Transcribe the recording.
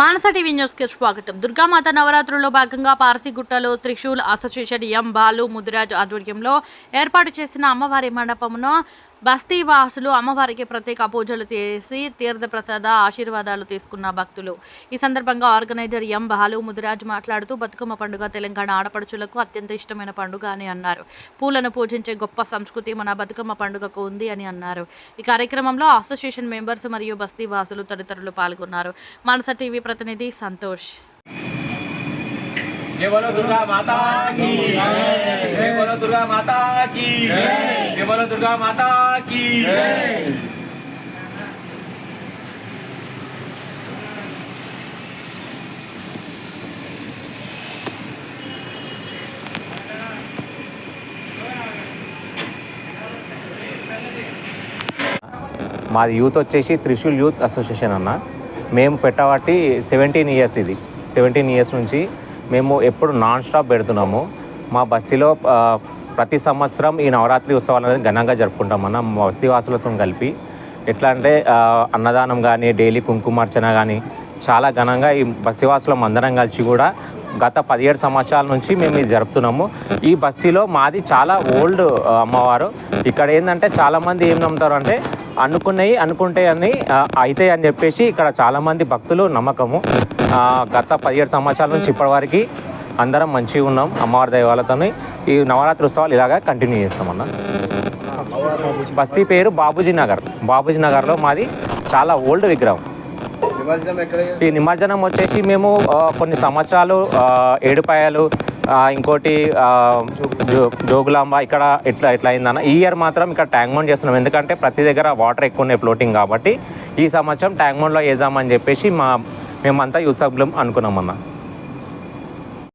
మానస TV న్యూస్కి స్వాగతం. దుర్గామాత నవరాత్రుల్లో భాగంగా పారసిగుట్టలో త్రిశూల్ అసోసియేషన్ ఎం బాలు ముదిరాజ్ ఆధ్వర్యంలో ఏర్పాటు చేసిన అమ్మవారి మండపమును బస్తీ వాసులు అమ్మవారికి ప్రత్యేక పూజలు చేసి తీర్థ ప్రసాద ఆశీర్వాదాలు తీసుకున్న భక్తులు ఈ సందర్భంగా ఆర్గనైజర్ ఎం బాలు ముదిరాజ్ మాట్లాడుతూ బతుకమ్మ పండుగ తెలంగాణ ఆడపడుచులకు అత్యంత ఇష్టమైన పండుగ అని అన్నారు పూలను పూజించే గొప్ప సంస్కృతి మన బతుకమ్మ పండుగకు ఉంది అని అన్నారు ఈ కార్యక్రమంలో అసోసియేషన్ మెంబర్స్ మరియు బస్తీ వాసులు తదితరులు పాల్గొన్నారు మనస టీవీ ప్రతినిధి సంతోష్ जय बोलो दुर्गा माता की जय बोलो दुर्गा माता की జయ దుర్గా మాతాకి మాది యూత్ వచ్చేసి త్రిశూల్ యూత్ అసోసియేషన్ అన్న మేము పెట్టబట్టి సెవెంటీన్ ఇయర్స్ ఇది సెవెంటీన్ ఇయర్స్ నుంచి మేము ఎప్పుడు నాన్ స్టాప్ పెడుతున్నాము మా బస్సీలో ప్రతి సంవత్సరం ఈ నవరాత్రి ఉత్సవాలు అనేది ఘనంగా జరుపుకుంటాం మనం వసతివాసులతో కలిపి. ఎట్లా అంటే అన్నదానం కానీ డైలీ కుంకుమార్చన కానీ చాలా ఘనంగా ఈ బస్సీవాసులం అందరం కలిసి కూడా గత పదిహేడు సంవత్సరాల నుంచి మేము ఇది జరుపుతున్నాము. ఈ బస్సీలో మాది చాలా ఓల్డ్ అమ్మవారు. ఇక్కడ ఏంటంటే చాలామంది ఏం నమ్ముతారు అంటే అనుకున్నవి అనుకుంటే అని అవుతాయి అని చెప్పేసి ఇక్కడ చాలామంది భక్తులు నమ్మకము. గత పదిహేడు సంవత్సరాల నుంచి ఇప్పటివరకు అందరం మంచిగా ఉన్నాం అమ్మవారి దైవాలతోని ఈ నవరాత్రి ఉత్సవాలు ఇలాగా కంటిన్యూ చేస్తామన్న బస్తీ పేరు బాబూజీ నగర్. బాబూజీ నగర్లో మాది చాలా ఓల్డ్ విగ్రహం. ఈ నిమజ్జనం వచ్చేసి మేము కొన్ని సంవత్సరాలు ఏడుపాయలు ఇంకోటి జోగులాంబ ఇక్కడ ఇట్లా ఇట్లా అయిందన్న. ఈ ఇయర్ మాత్రం ఇక్కడ ట్యాంక్ మౌంట్ చేస్తున్నాం. ఎందుకంటే ప్రతి దగ్గర వాటర్ ఎక్కువ ఉన్నాయి ఫ్లోటింగ్ కాబట్టి ఈ సంవత్సరం ట్యాంక్ మౌంట్లో వేసామని చెప్పేసి మా మేమంతా యూత్ సభ్యులం అనుకున్నామన్నా